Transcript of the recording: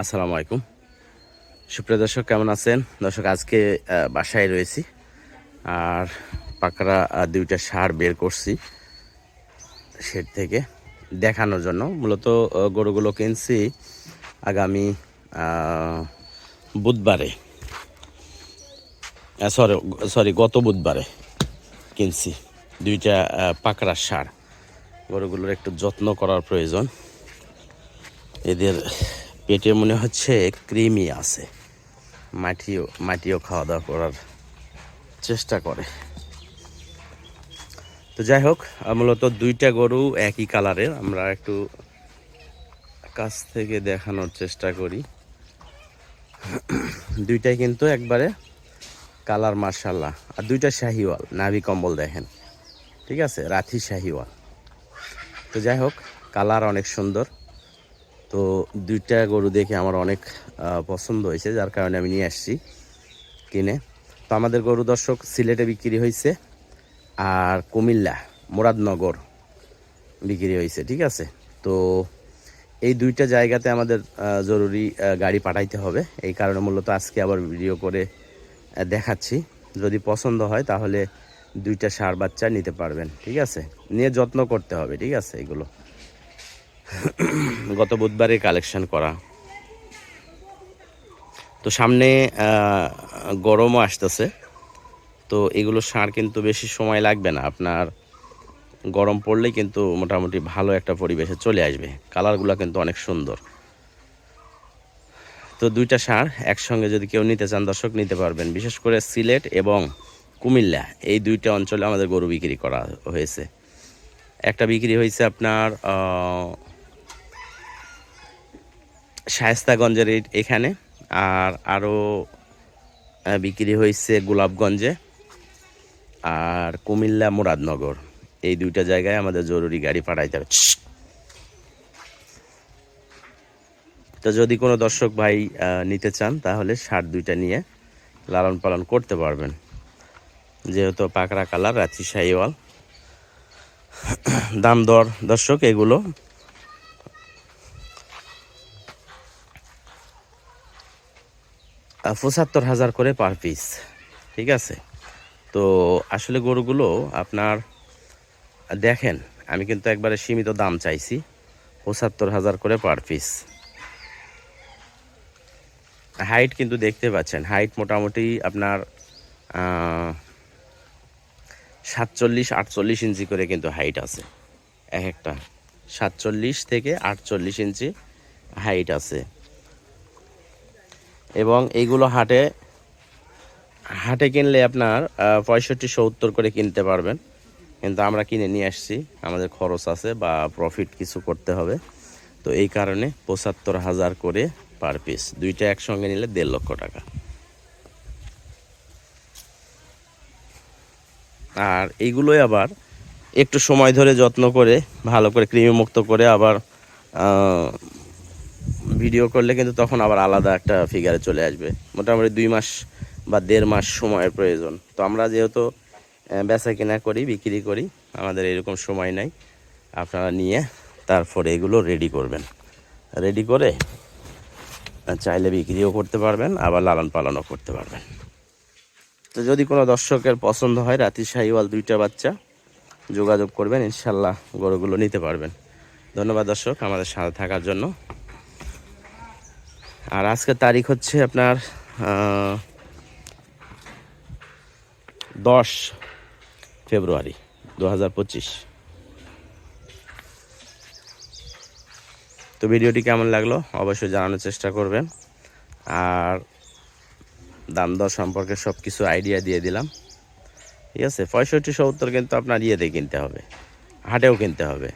আসসালামু আলাইকুম। সুপ্রিয় দর্শক, কেমন আছেন? দর্শক, আজকে বাসায় রয়েছি। আর পাকড়া দুইটা সার বের করছি শেড থেকে দেখানোর জন্য। মূলত গরুগুলো কিনছি আগামী বুধবারে। সরি সরি, গত বুধবারে কিনছি দুইটা পাকড়ার সার। গরুগুলোর একটু যত্ন করার প্রয়োজন। এদের পেটে মনে হচ্ছে ক্রিমি আছে। মাটিও মাটিও খাওয়া দাওয়া করার চেষ্টা করে। তো যাই হোক, মূলত দুইটা গরু একই কালারের। আমরা একটু কাছ থেকে দেখানোর চেষ্টা করি। দুইটাই কিন্তু একবারে কালার মার্শাল্লাহ আর দুইটা শাহিওয়াল, নাভি কম্বল দেখেন। ঠিক আছে? রাথি শাহিওয়াল। তো যাই হোক, কালার অনেক সুন্দর। তো দুইটা গরু দেখে আমার অনেক পছন্দ হয়েছে, যার কারণে আমি নিয়ে আসছি কিনে। তো আমাদের গরু দর্শক সিলেটে বিক্রি হয়েছে আর কুমিল্লা মুরাদনগর বিক্রি হয়েছে, ঠিক আছে? তো এই দুইটা জায়গাতে আমাদের জরুরি গাড়ি পাঠাইতে হবে। এই কারণে মূলত আজকে আবার ভিডিও করে দেখাচ্ছি। যদি পছন্দ হয় তাহলে দুইটা সার বাচ্চা নিতে পারবেন, ঠিক আছে? নিয়ে যত্ন করতে হবে, ঠিক আছে, এগুলো। গত বুধবারে কালেকশন করা। তো সামনে গরমও আসতেছে। তো এগুলো সার কিন্তু বেশি সময় লাগবে না। আপনার গরম পড়লেই কিন্তু মোটামুটি ভালো একটা পরিবেশে চলে আসবে। কালারগুলো কিন্তু অনেক সুন্দর। তো দুইটা সার একসঙ্গে যদি কেউ নিতে চান, দর্শক নিতে পারবেন। বিশেষ করে সিলেট এবং কুমিল্লা, এই দুইটা অঞ্চলে আমাদের গরু বিক্রি করা হয়েছে। একটা বিক্রি হয়েছে আপনার শায়েস্তাগঞ্জের এখানে, আর আরও বিক্রি হয়েছে গোলাপগঞ্জে আর কুমিল্লা মুরাদনগর। এই দুইটা জায়গায় আমাদের জরুরি গাড়ি পাঠাইতে হবে। তো যদি কোনো দর্শক ভাই নিতে চান, তাহলে সার দুইটা নিয়ে লালন পালন করতে পারবেন। যেহেতু পাকড়া কালার, রাঁচি শাহিওয়াল দাম দর দর্শক, এগুলো পঁচাত্তর হাজার করে পার পিস ঠিক আছে? তো আসলে গরুগুলো আপনার, দেখেন, আমি কিন্তু একবারে সীমিত দাম চাইছি, পঁচাত্তর হাজার করে পার পিস হাইট কিন্তু দেখতে পাচ্ছেন হাইট মোটামুটি আপনার সাতচল্লিশ আটচল্লিশ ইঞ্চি করে কিন্তু হাইট আছে। এক একটা, সাতচল্লিশ থেকে আটচল্লিশ ইঞ্চি হাইট আছে। এবং এইগুলো হাটে হাটে কিনলে আপনার পঁয়ষট্টি, সত্তর করে কিনতে পারবেন। কিন্তু আমরা কিনে নিয়ে আসছি, আমাদের খরচ আছে বা প্রফিট কিছু করতে হবে। তো এই কারণে পঁচাত্তর হাজার করে পার পিস দুইটা একসঙ্গে নিলে দেড় লক্ষ টাকা। আর এইগুলোই আবার একটু সময় ধরে যত্ন করে, ভালো করে কৃমি মুক্ত করে আবার ভিডিও করলে কিন্তু তখন আবার আলাদা একটা ফিগারে চলে আসবে। মোটামুটি দুই মাস বা দেড় মাস সময়ের প্রয়োজন। তো আমরা যেহেতু বেচা কেনা করি, বিক্রি করি, আমাদের এরকম সময় নাই। আপনারা নিয়ে তারপরে এগুলো রেডি করবেন। রেডি করে চাইলে বিক্রিও করতে পারবেন, আবার লালন পালনও করতে পারবেন। তো যদি কোনো দর্শকের পছন্দ হয় রাতি শাহিওয়াল দুইটা বাচ্চা, যোগাযোগ করবেন, ইনশাল্লাহ গরুগুলো নিতে পারবেন। ধন্যবাদ দর্শক, আমাদের সাথে থাকার জন্য। আর আজকের তারিখ হচ্ছে আপনার দশ ফেব্রুয়ারি দু হাজার পঁচিশ। তো ভিডিওটি কেমন লাগল অবশ্যই জানানোর চেষ্টা করবেন। আর দাম দর সম্পর্কে সব কিছু আইডিয়া দিয়ে দিলাম। ঠিক আছে, পঁয়ষট্টি সত্তর কিন্তু আপনার ইয়েতে কিনতে হবে, হাটেও কিনতে হবে।